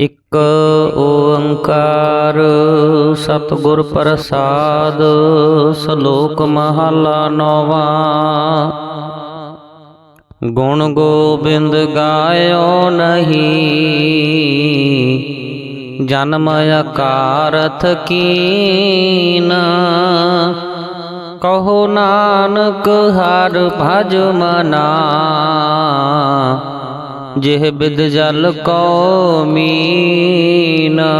ਇੱਕ ਓੰਕਾਰ, ਸਤਿਗੁਰ ਪ੍ਰਸਾਦ, ਸ਼ਲੋਕ ਮਹਲਾ ਨੌਵਾਂ। ਗੁਣ ਗੋਬਿੰਦ ਗਾਇਓ ਨਹੀਂ, ਜਨਮ ਅਕਾਰਥ ਕੀਨ। ਕਹੋ ਨਾਨਕ ਹਰ ਭਜ ਮਨਾ ਜਿਹ ਬਿਦ ਜਲ ਕੋ ਮੀਨਾ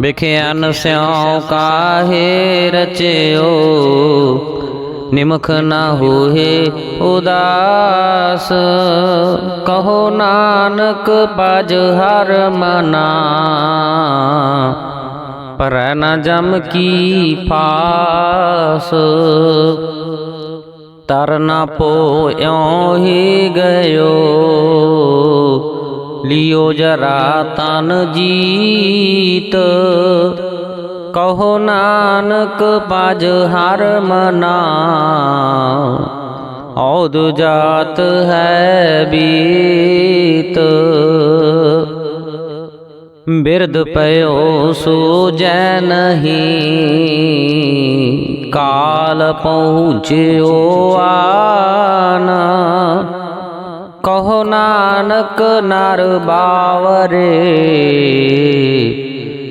ਵਿਖਿਆਨ ਸਿਉ ਕਾਹੇ ਰਚਿਓ, ਨਿਮਖ ਨਾ ਹੋਏ ਉਦਾਸ। ਕਹੋ ਨਾਨਕ ਪਜ ਹਰ ਮਨਾ। ਪਰ ਨ ਜਮ ਕੀ ਫਾਸ ਤਰਨਾ ਪੋਇਓ ਹੀ ਗਇਓ। ਲਿਓ ਜਰਾ ਤਨ ਜੀਤ। ਕਹੋ ਨਾਨਕ ਪਜ ਹਰ ਮਨਾ। ਔਦ ਜਾਤ ਹੈ ਬੀਤ। ਬਿਰਦ ਪਇਓ ਜੈ ਨਹੀਂ। ਕਾਲ ਪਹੁੰਚਿਓ ਆਨ। ਕਹੋ ਨਾਨਕ ਨਰ ਬਾਵਰੇ,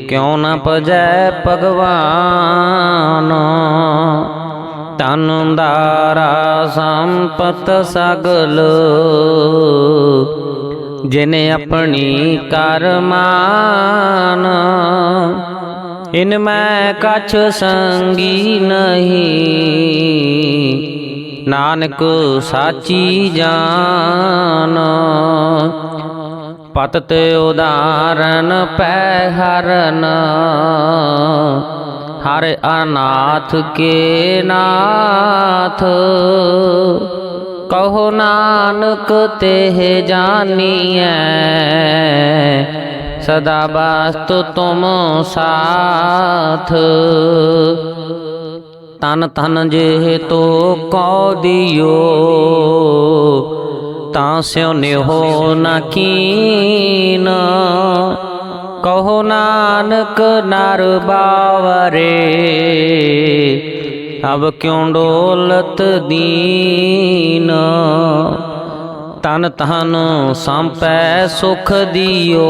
ਕਿਉ ਨ ਪਜੈ ਭਗਵਾਨ? ਤਨ ਦਾਰਾ ਸੰਪਤ ਸਗਲ, ਜਿਨੇ ਆਪਣੀ ਕਰਮਾਨ ਇਨ ਮੈਂ ਕਛ ਸੰਗੀ ਨਹੀਂ। ਨਾਨਕ ਸਾਚੀ ਜਾਨ। ਪਤ ਤੇ ਉਦਾਰਨ ਪੈ ਹਰਨ। ਹਰ ਅਨਾਥ ਕੇ ਨਾਥ। ਕਹੋ ਨਾਨਕ ਤੇ ਜਾਨੀਐ। ਸਦਾ ਬਾਸਤੁ ਤੁਮ ਸਾਥ। ਤਨ ਤਨ ਜੇ ਤੋ ਕੋ ਦਿਓ, ਤਾਂ ਸਿਉ ਨਿਹੋ ਨਾ ਕੀਨ। ਕਹੋ ਨਾਨਕ ਨਰ ਬਾਵਰੇ, ਅਬ ਕਿਉ ਡੋਲਤ ਦੀਨ। ਤਨ ਤਨ ਸੰਪੈ ਸੁਖ ਦਿਓ।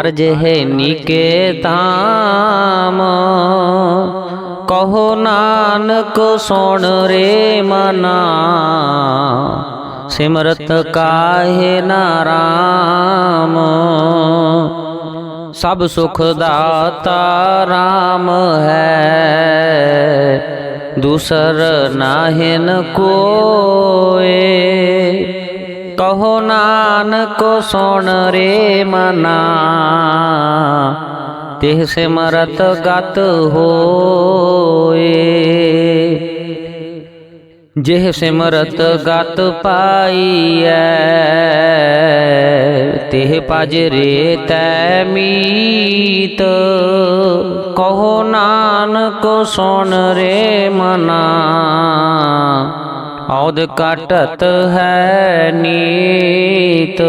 ਅਰਜ ਹੈ ਨੀਕੇ ਤਾਮ ਕਹੋ ਨਾਨਕ ਸੁਣ ਰੇ ਮਨਾ। ਸਿਮਰਤ ਕਾਹੇ ਨਾਰਾਮ ਸਭ ਸੁਖ ਦਾਤਾ RAM ਹੈ। ਦੂਸਰ ਨਾਹਿਨ ਕੋਏ। ਕਹੋ ਨਾਨਕ ਸੁਣ ਰੇ ਮਨਾ। ਤਿਹ ਸਿਮਰਤ ਗਤ ਹੋਏ। ਜਿਹ ਸਿਮਰਤ ਗਤ ਪਾਈਐ, ਤਿਹ ਪਜ ਰੇ ਤੈ ਮੀਤ। ਕਹੋ ਨਾਨਕ ਸੁਣ ਰੇ ਮਨਾ ਔਦ ਕਟਤ ਹੈ ਨੀਤ।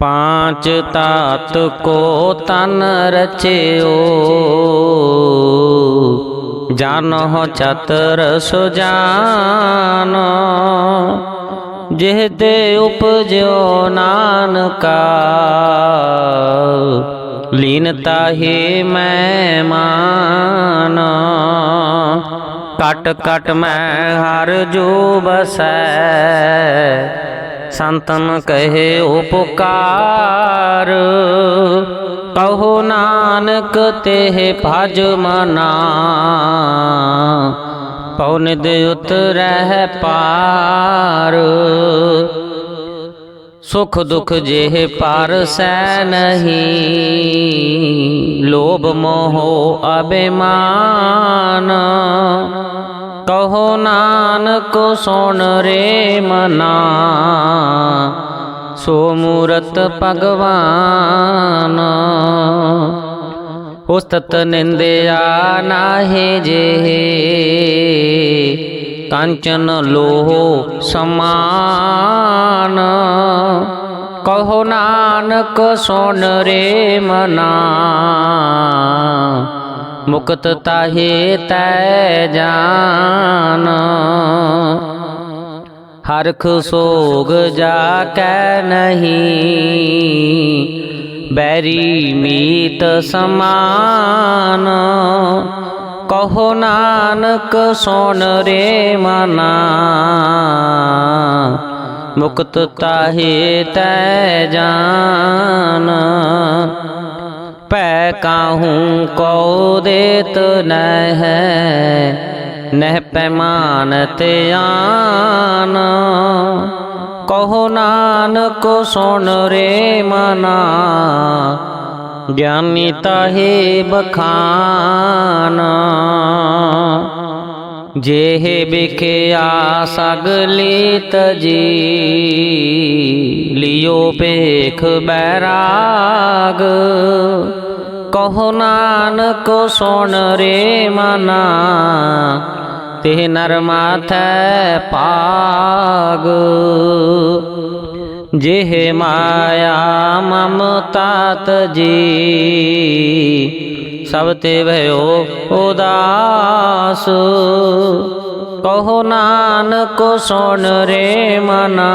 ਪਾਂਚ ਤਾਤ ਕੋ ਤਨ ਰਚਿਓ ਜਾਨੋ ਚਤਰ ਸੁਜਾਨ, ਜਿਹ ਤੇ ਉਪਜਿਓ ਨਾਨਕਾ। ਲੀਨਤਾ ਹੀ ਮੈਂ ਮਾਨ ਕਟ ਕਟ ਮੈਂ ਹਰ ਜੋ ਬਸੈ। ਸੰਤਨ ਕਹੇ ਉਪਕਾਰ। ਕਹੋ ਨਾਨਕ ਤੇ ਭਜ ਮਨਾ। ਪਉਨਿ ਦੇ ਉਤਰਹਿ ਪਾਰ। ਸੁਖ ਦੁਖ ਜਿਹ ਪਰ ਸੈ ਨਹੀਂ। ਲੋਭ ਮੋਹ ਅਬਿਮਾਨ ਕਹੋ ਨਾਨਕ ਸੁਣ ਰੇ ਮਨਾ, ਸੋ ਮੂਰਤ ਭਗਵਾਨ। ਉਸਤਤ ਨਿੰਦਿਆ ਨਾਹੀ ਜੇ ਕੰਚਨ ਲੋਹ ਸਮਾਨ। ਕਹੋ ਨਾਨਕ ਸੁਣ ਰੇ ਮਨਾ ਮੁਕਤ ਤਾਹੇ ਤੈ ਜਾਨ। ਹਰਖ ਸੋਗ ਜਾ ਕੈ ਨਹੀਂ, ਬੈਰੀ ਮੀਤ ਸਮਾਨ। ਕਹੋ ਨਾਨਕ ਸੁਣ ਰੇ ਮਨਾ। ਮੁਕਤ ਤਾਹੇ ਤੈ ਜਾਨ। ਪੈ ਕਾਹੂੰ ਕੋ ਦੇਤ ਨਹਿ ਨਹਿ ਪੈਮਾਨ ਤੇ ਆਨ। ਕਹੋ ਨਾਨਕ ਸੁਣ ਰੇ ਮਨਾ, ਗਿਆਨੀ ਤਾਹੇ ਬਖਾਨ। ਜੇਹ ਬਿਖਿਆ ਸਗਲੀ ਤਜੀ ਲਿਓ ਪੇਖ ਬੈਰਾਗ। ਕਹੋ ਨਾਨਕ ਸੁਣ ਰੇ ਮਨਾ ਤੇ ਨਰ ਮਾਥੈ ਪਾਗ ਜਿਹ ਮਾਇਆ ਮਮਤਾ ਤਜੀ ਸਭ ਤੇ ਭਇਓ ਉਦਾਸ। ਕਹੋ ਨਾਨਕ, ਸੁਣ ਰੇ ਮਨਾ।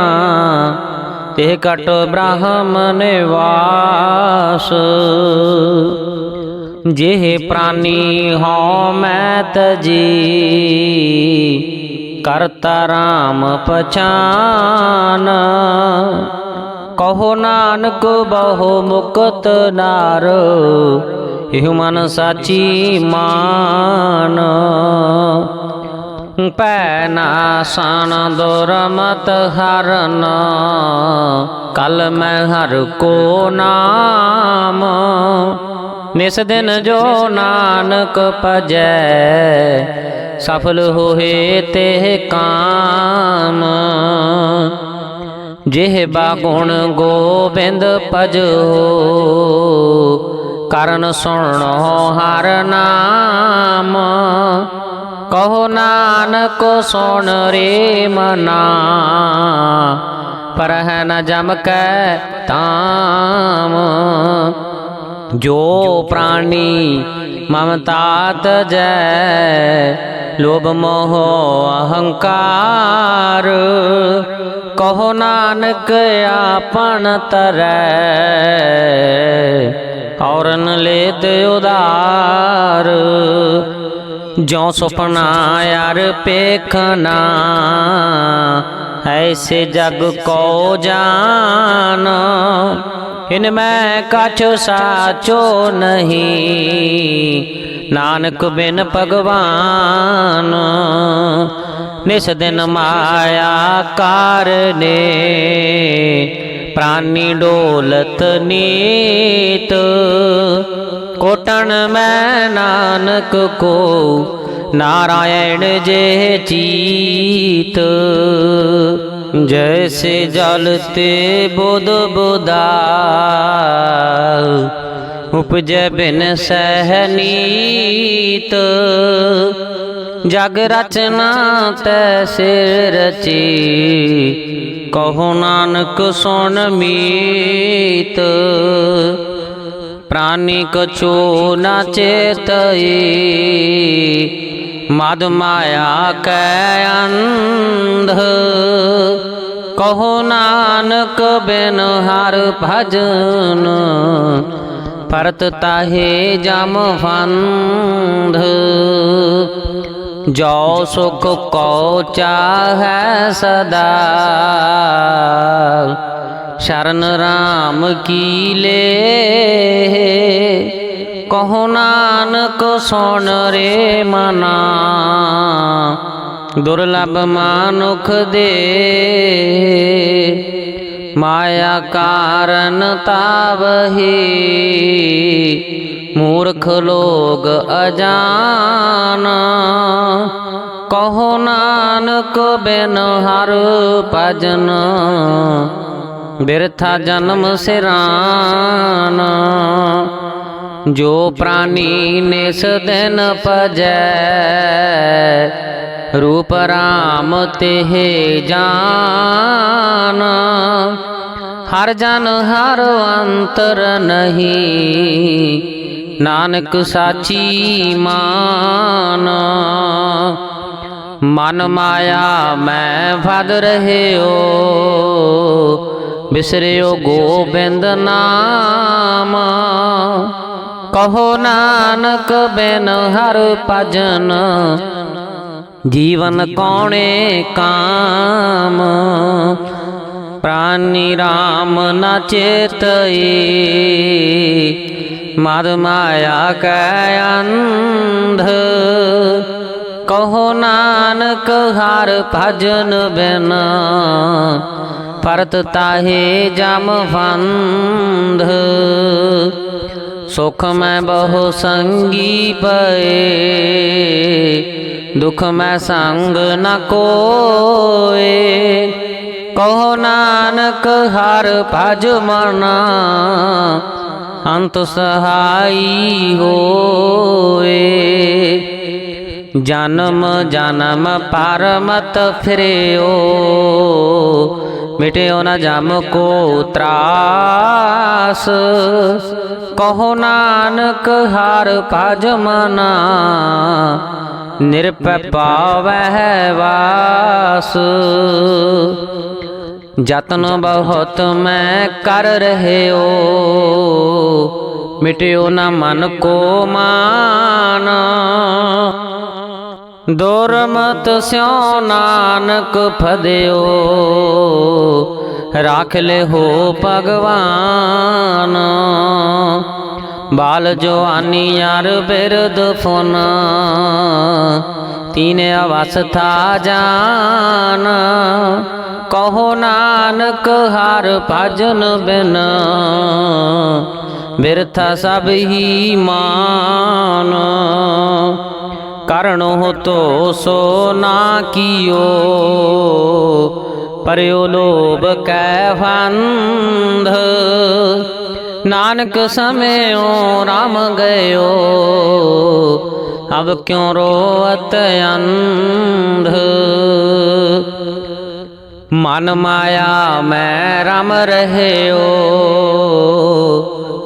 ਤੇ ਕਟ ਬ੍ਰਹਮ ਨਿਵਾਸ। ਜਿਹ ਪ੍ਰਾਨੀ ਹਉ ਮੈਂ ਤਜੀ ਕਰਤਾ ਰਾਮ ਪਛਾਨ। ਕਹੋ ਨਾਨਕ, ਬਹੁ ਮੁਕਤ ਨਾਰ। ਇਹ ਮਨ ਸਾਚੀ ਮਾਨ। ਪੈ ਨਾਸਨ ਦੁਰਮਤ ਹਰਨ। ਕਲ ਮੈਂ ਹਰ ਕੋ ਨਾਮ। ਨਿਸ ਦਿਨ ਜੋ ਨਾਨਕ ਭਜੈ, ਸਫਲ ਹੋਏ ਤੇ ਕਾਮ। ਜਿਹ ਬਾਗੁਣ ਗੋਬਿੰਦ ਭਜੋ ਕਰਨ ਸੁਣੋ ਹਰ ਨਾਮ। ਕਹੋ ਨਾਨਕ ਸੁਣ ਰੇ ਮਨਾ। ਪਰਹ ਨ ਜਮ ਕੈ ਤਾਮ। ਜੋ ਪ੍ਰਾਣੀ ਮਮਤਾ ਜੈ, ਲੋਭ ਮੋਹ ਅਹੰਕਾਰ। ਕਹੋ ਨਾਨਕ ਆਪਣ ਤਰੈ। ਔਰਨ ਲੇਤ ਉਦਾਰ ਜੋ ਸੁਪਨਾ ਯਾਰ ਪੇਖਨਾ, ਐਸੇ ਜਗ ਕੋ ਜਾਨ। ਇਨ ਮੈਂ ਕਛ ਸਾਚੋ ਨਹੀਂ, ਨਾਨਕ ਬਿਨ ਭਗਵਾਨ। ਨਿਸ ਦਿਨ ਮਾਇਆ ਕਾਰਨੇ ਪ੍ਰਾਨੀ ਡੋਲਤ ਨੀਤ, ਕੋਟਣ ਮੈਂ ਨਾਨਕ ਕੋ, ਨਾਰਾਇਣ ਜੇ ਚੀਤ। ਜੈਸੇ ਜਲ ਤੇ ਬੁਧ ਬੁਦਾ ਉਪਜੈ ਬਿਨ ਸਹਨੀਤ ਜਗ ਰਚਨਾ ਤੈ ਸਿਰ ਰਚੀ। ਕਹੋ ਨਾਨਕ ਸੁਣ ਮੀਤ, ਪ੍ਰਾਨੀ ਕਛੂ ਨਾ ਚੇਤਈ। ਮਦ ਮਾਇਆ ਕੈ ਅੰਧ, ਕਹੋ ਨਾਨਕ ਬਿਨ ਹਰ ਭਜਨ। ਪਰਤ ਤਾਹੇ ਜਮ ਫੰਧ। ਜੋ ਸੁਖ ਕੋ ਚਾਹੈ ਸਦਾ। ਸ਼ਰਨ ਰਾਮ ਕੀ ਲੇ ਕਹੋ ਨਾਨਕ ਸੁਣ ਰੇ ਮਨਾ। ਦੁਰਲਭ ਮਾਨੁਖ ਦੇ। ਮਾਇਆ ਕਾਰਨ ਤਾਵਹੀ ਮੂਰਖ ਲੋਗ ਅਜਾਨ। ਕਹੋ ਨਾਨਕ ਬਿਨ ਹਰ ਭਜਨ। ਬਿਰਥਾ ਜਨਮ ਸਿਰਾਨ। ਜੋ ਪ੍ਰਾਨੀ ਨਿਸ ਦਿਨ ਭਜੈ। ਰੂਪ ਰਾਮ ਤੇ ਜਾਨ। ਹਰ ਜਨ ਹਰ ਅੰਤਰ ਨਹੀਂ, ਨਾਨਕ ਸਾਚੀ ਮਾਨ। ਮਨ ਮਾਇਆ ਮੈਂ ਫਦ ਰਹਿਓ, ਬਿਸਰਿਓ ਗੋਬਿੰਦ ਨਾਮ। ਕਹੋ ਨਾਨਕ ਬਿਨ ਹਰ ਭਜਨ ਜੀਵਨ ਕੌਣੇ ਕਾਮ? ਪ੍ਰਾਨੀ RAM ਨ ਚੇਤਈ। ਮਦ ਮਾਇਆ ਕੈ ਅੰਧ। ਕਹੋ ਨਾਨਕ ਹਰ ਭਜਨ ਬਿਨ। ਪਰਤ ਤਾਹੇ ਜਮ ਫੰਧ। ਸੁਖ ਮੈਂ ਬਹੁ ਸੰਗੀ ਪਏ, ਦੁਖ ਮੈਂ ਸੰਗ ਨ ਕੋਏ। ਕਹੋ ਨਾਨਕ ਹਰ ਭਜ ਮਨਾ, ਅੰਤ ਸਹਾਈ ਹੋਏ। ਜਨਮ ਜਨਮ ਪਰਮਤ ਫਿਰਿਓ, ਮਿਟਿਓ ਨਾ ਜਮ ਕੋ ਤਰਾਸ। ਕਹੋ ਨਾਨਕ, ਹਰ ਭਜ ਮਨਾ। ਨਿਰਪੈ ਪਾਵਹਿ ਵਾਸ। ਜਤਨ ਬਹੁਤ ਮੈਂ ਕਰ ਰਹਿਓ। ਮਿਟਿਓ ਨਾ ਮਨ ਕੋ ਮਾਨ। ਦੁਰਮਤ ਸਿਉ ਨਾਨਕ ਫਦਿਓ। ਰਾਖ ਲੈ ਹੋ ਭਗਵਾਨ। ਬਾਲ ਜਵਾਨੀ ਯਾਰ ਬਿਰਦ ਫੁਨ। ਤੀਨ ਅਵਸਥਾ ਜਾਨ। ਕਹੋ ਨਾਨਕ ਹਰ ਭਜਨ ਬਿਨ। ਬਿਰਥਾ ਸਭ ਹੀ ਮਾਨ। ਕਰਣੋ ਤੋ ਸੋ ਨਾ ਕੀਓ। ਪਰਿਓ ਲੋਭ ਕੈ ਫੰਧ। ਨਾਨਕ ਸਮਿਓ ਰਾਮ ਗਇਓ, ਅਬ ਕਿਉ ਰੋਵਤ ਅੰਧ? ਮਨ ਮਾਇਆ ਮੈਂ ਰਮ ਰਹਿਓ,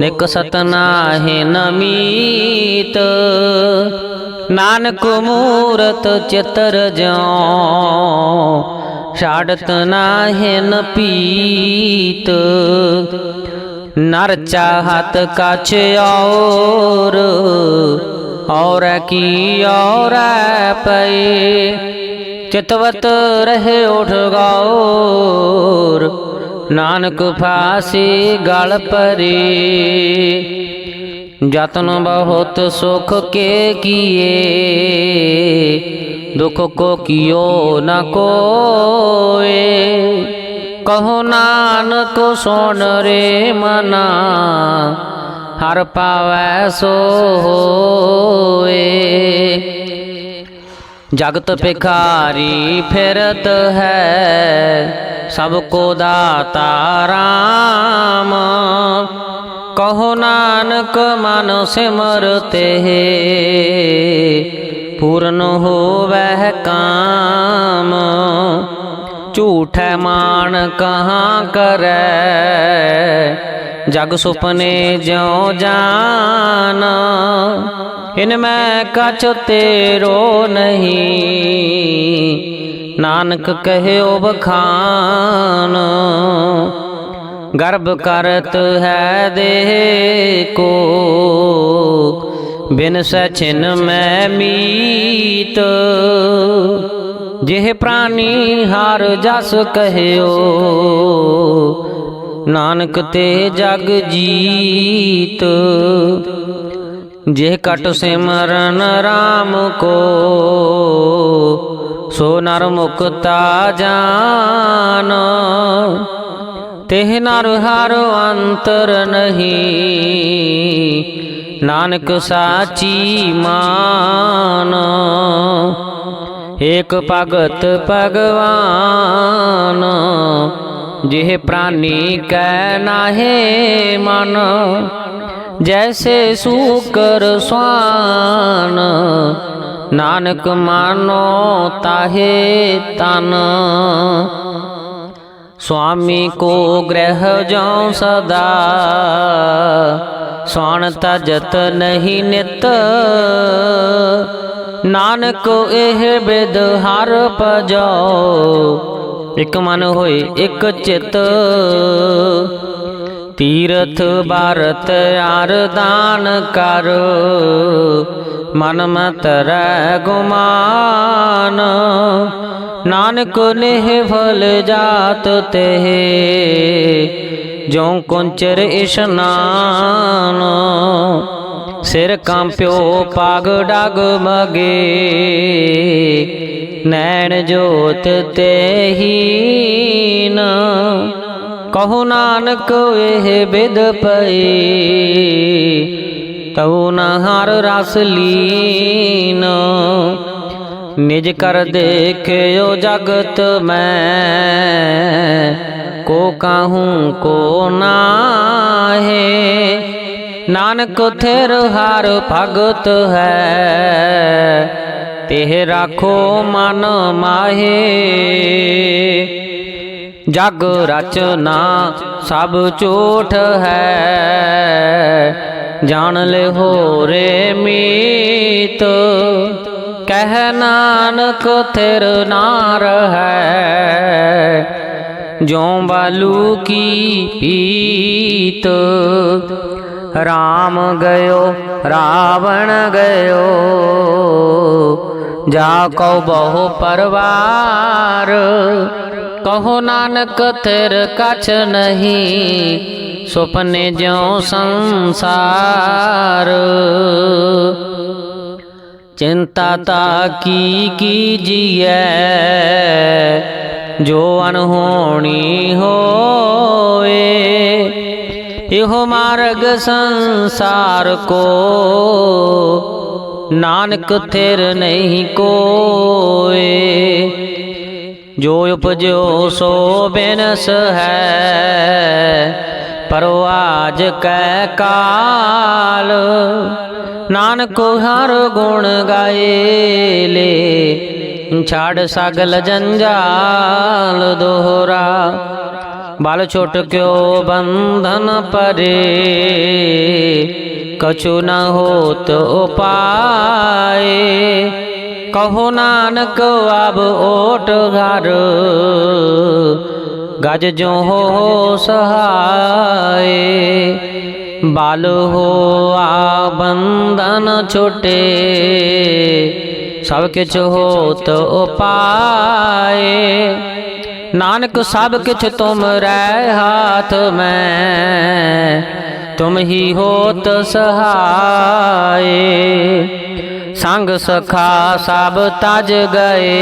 ਨਿਕ ਸਤਨਾਹਿ ਨਮੀਤ ਨਾਨਕ ਮੂਰਤ ਚਿਤਰ ਜਿਉ ਛਾੜਤ ਨਾਹਿਨ ਪੀਤ। ਨਰ ਚਾਹਤ ਕਛ ਔਰ ਔਰ ਕੀ ਔਰ ਪਏ ਚਿਤਵਤ ਰਹੇ ਉਠ ਗੌਰ, ਨਾਨਕ ਫਾਸੀ ਗਲ ਪਰੇ। ਜਤਨ ਬਹੁਤ ਸੁਖ ਕੇ ਕੀਏ ਦੁਖ ਕੋ ਕੀਓ ਨ ਕੋਏ। ਕਹੋ ਨਾਨਕ ਸੁਣ ਰੇ ਮਨਾ, ਹਰ ਪਾਵੈ ਸੋ ਹੋਏ। ਜਗਤ ਭਿਖਾਰੀ ਫਿਰਤ ਹੈ, ਸਭ ਕੋ ਦਾਤਾ ਰਾਮ। ਕਹੋ ਨਾਨਕ ਮਨ ਸਿਮਰਤੇ ਪੂਰਨ ਹੋਵੈ ਕਾਮ, ਝੂਠੈ ਮਾਨ ਕਹਾ ਕਰੈ? ਜਗ ਸੁਪਨੇ ਜਿਉ ਜਾਨ, ਇਨ ਮੈਂ ਕਛ ਤੇਰੋ ਨਹੀਂ। ਨਾਨਕ ਕਹਿਓ ਬਖਾਨ ਗਰਭ ਕਰਤ ਹੈ ਦੇਹ ਕੋ ਬਿਨ ਸਚਿਨ ਮੈਂ ਮੀਤ। ਜਿਹ ਪ੍ਰਾਨੀ ਹਰ ਜਸ ਕਹਿਓ। ਨਾਨਕ ਤੇ ਜਗ ਜੀਤ। ਜਿਹ ਕਟ ਸਿਮਰਨ RAM ਕੋ। ਸੋ ਨਰ ਮੁਕਤਾ ਜਾਨ। ਤਿਹ ਨਰ ਹਰ ਅੰਤਰ ਨਹੀਂ। ਨਾਨਕ ਸਾਚੀ ਮਾਨ, ਏਕ ਭਗਤ ਭਗਵਾਨ, ਜਿਹ ਪ੍ਰਾਨੀ ਕੈ ਨਾਹੇ ਮਨ, ਜੈਸੇ ਸੂਕਰ ਸਵਾਨ, ਨਾਨਕ ਮਾਨੋ ਤਾਹੇ ਤਨ। ਸੁਆਮੀ ਕੋ ਗ੍ਰਹਿ ਜਉ ਸਦਾ ਸਵਣ ਤਜਤ ਨਹੀਂ ਨਿਤ। ਨਾਨਕ ਇਹ ਬਿਦ ਹਰ ਭਜੋ ਇਕ ਮਨ ਹੋਏ ਇਕ ਚਿਤ। ਤੀਰਥ ਭਾਰਤ ਬਾਰਤ ਅਰਦਾਨ ਕਰ। ਮਨ ਮਤ ਰਹਿ ਗੁਮਾਨ। ਨਾਨਕ ਨਿਹ ਫਲ ਜਾਤ ਤੇ। ਜੋ ਕੁੰਚਰ ਇਸ਼ਨਾਨ, ਸਿਰ ਕੰਪਿਓ ਪਾਗ ਡਗ ਮਗੇ। ਨੈਣ ਜੋਤ ਤੇ ਹੀਨ, ਕਹੋ ਨਾਨਕ ਇਹ ਬਿਦ ਪਈ। ਤਉ ਨ ਹਰ ਰਸ ਲੀਨ, ਨਿਜ ਕਰ ਦੇਖਿਓ ਜਗਤ ਮੈਂ। ਕੋ ਕਾਹੂੰ ਕੋ ਨਾਹੇ। ਨਾਨਕ ਥਿਰ ਹਰ ਭਗਤ ਹੈ। ਤਿਹ ਰਾਖੋ ਮਨ ਮਾਹੇ। ਜਗ ਰਚਨਾ ਸਭ ਝੂਠ ਹੈ। ਜਾਣ ਲੈ ਹੋ ਰੇ ਮੀਤ। ਕਹਿ ਨਾਨਕ ਥਿਰ ਨਾਰ ਹੈ। ਜੋ ਬਾਲੂ ਕੀ ਪੀਤ? ਰਾਮ ਗਇਓ, ਰਾਵਣ ਗਇਓ, ਜਾ ਕਉ ਬਹੁ ਪਰਵਾਰ। ਕਹੋ ਨਾਨਕ ਤੇਰ ਕਛ ਨਹੀਂ, ਸੁਪਨੇ ਜਿਉ ਸੰਸਾਰ। ਚਿੰਤਾ ਤਾ ਕੀ ਕੀਜੀਐ ਜੋ ਅਨਹੋਣੀ ਹੋਏ ਇਹੋ ਮਾਰਗ ਸੰਸਾਰ ਕੋ। ਨਾਨਕ ਥਿਰ ਨਹੀਂ ਕੋਏ, ਜੋ ਉਪਜੋ ਸੋ ਬਿਨਸ ਹੈ ਪਰਵਾਜ ਕੈ ਕਾਲ। ਨਾਨਕ ਹਰ ਗੁਣ ਗਾਏ ਲੇ ਛਾੜ ਸਗਲ ਜੰਜਾਲ ਦੋਹਰਾ। ਬਲ ਛੋਟ ਕਿਓ ਬੰਧਨ ਪਰੇ? ਕਛੂ ਨ ਹੋਤ ਉਪਾਏ। ਕਹੋ ਨਾਨਕ ਆਬ ਓਟ ਘਰ। ਗਜ ਜੋ ਹੋ ਸਹਾਏ। ਬਾਲ ਹੋ ਆ ਬੰਧਨ ਛੋਟੇ। ਸਭ ਕਿਛ ਹੋਤ ਉਪਾਏ। ਨਾਨਕ ਸਭ ਕਿਛ ਤੁਮ ਰਹਿ ਹਾਥ ਮੈਂ, ਤੁਮ ਹੀ ਹੋਤ ਸਹਾਏ। ਸੰਗ ਸਖਾ ਸਭ ਤਜ ਗਏ,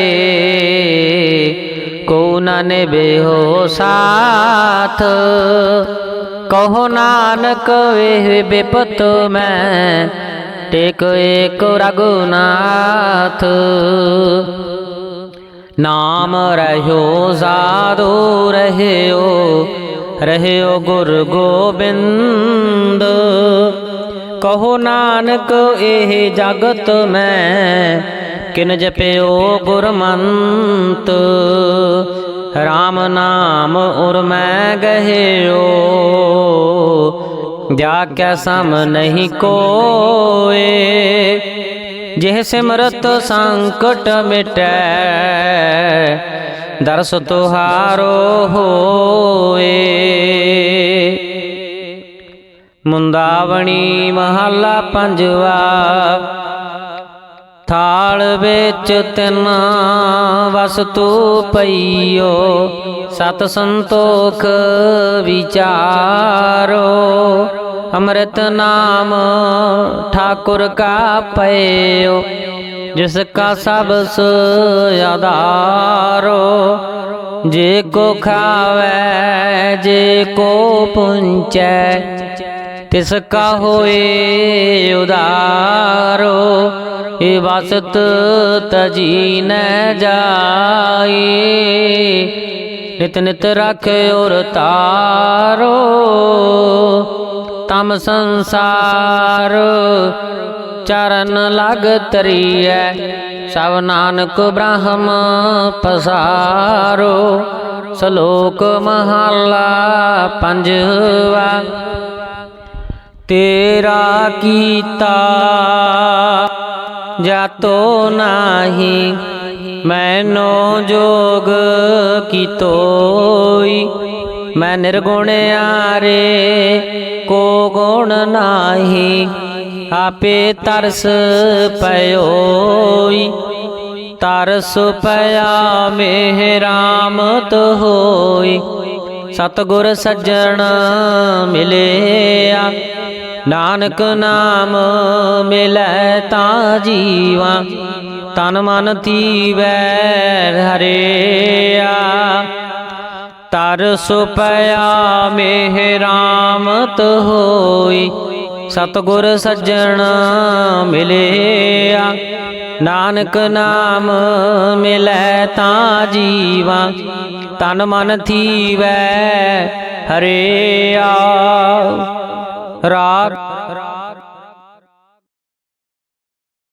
ਕੋ ਨ ਨਿਭਿਓ ਸਾਥ। ਕਹੋ ਨਾਨਕ ਵੇ ਬਿਪਤ ਮੈਂ ਟੇਕ ਏਕ ਰਗੁਨਾਥ ਨਾਮ ਰਹਿਓ, ਸਾਧੂ ਰਹਿਓ ਰਹਿਓ ਗੁਰ ਗੋਬਿੰਦ। ਕਹੋ ਨਾਨਕ, ਇਹ ਜਗਤ ਮੈਂ, ਕਿਨ ਜਪਿਓ ਗੁਰਮੰਤ। RAM ਨਾਮ ਉਰ ਮੈਂ ਗਹਿਓ ਜਾ ਕੈ ਸਮ ਨਹੀਂ ਕੋਏ ਜਿਹ ਸਿਮਰਤ ਸੰਕਟ ਮਿਟੈ ਦਰਸ ਤੁਹਾਰੋ ਹੋਏ ਮੁੰਦਾਵਣੀ ਮਹੱਲਾ ਪੰਜਵਾ ਥਾਲ ਵਿੱਚ ਤਿੰਨ ਵਸਤੂ ਪਈਓ, ਸਤ ਸੰਤੋਖ ਵਿਚਾਰੋ। ਅੰਮ੍ਰਿਤ ਨਾਮ ਠਾਕੁਰ ਕਾ ਪਇਓ, ਜਿਸ ਕਾ ਸਭ ਆਧਾਰੋ। ਜੇ ਕੋ ਖਾਵੇ, ਜੇ ਕੋ ਪੁੰਚੈ ਤਿਸ ਕਾ ਹੋਏ ਉਦਾਰੋ, ਇਹ ਵਸਤ ਤਜੀ ਨ ਜਾਈ ਨਿਤ ਨਿਤ ਰਖ ਔਰ ਤਾਰੋ, ਤਮ ਸੰਸਾਰ ਚਰਨ ਲਗ ਤਰੀਐ। ਸਭ ਨਾਨਕ ਬ੍ਰਹਮ ਪਸਾਰੋ, ਸ਼ਲੋਕ ਮਹਲਾ ਪੰਜਵਾ। ਤੇਰਾ ਕੀਤਾ ਜਾਤੋ ਨਾਹੀ, ਮੈਨੋ ਜੋਗ ਕੀ ਤੋਈ? ਮੈਂ ਨਿਰਗੁਣ ਆਰੇ, ਕੋ ਗੁਣ ਨਾਹੀ, ਆਪੇ ਤਰਸ ਪਇਓਈ। ਤਰਸ ਪਿਆ ਮੇਹ ਰਾਮਤ ਹੋਈ। ਸਤਗੁਰ ਸੱਜਣ ਮਿਲਿਆ। ਨਾਨਕ ਨਾਮ ਮਿਲੈ ਤਾਂ ਜੀਵਾ। ਤਨ ਮਨ ਤੀਵੈ ਹਰਿਆ। ਤਰਸ ਪਿਆ ਮੇਹ ਰਾਮਤ ਹੋਈ। ਸਤਗੁਰ ਸੱਜਣ ਮਿਲਿਆ। ਨਾਨਕ ਨਾਮ ਮਿਲੈ ਤਾਂ ਜੀਵਾ। ਤਨ ਮਨ ਥੀਵੈ ਹਰਿਆ ਰਾਗ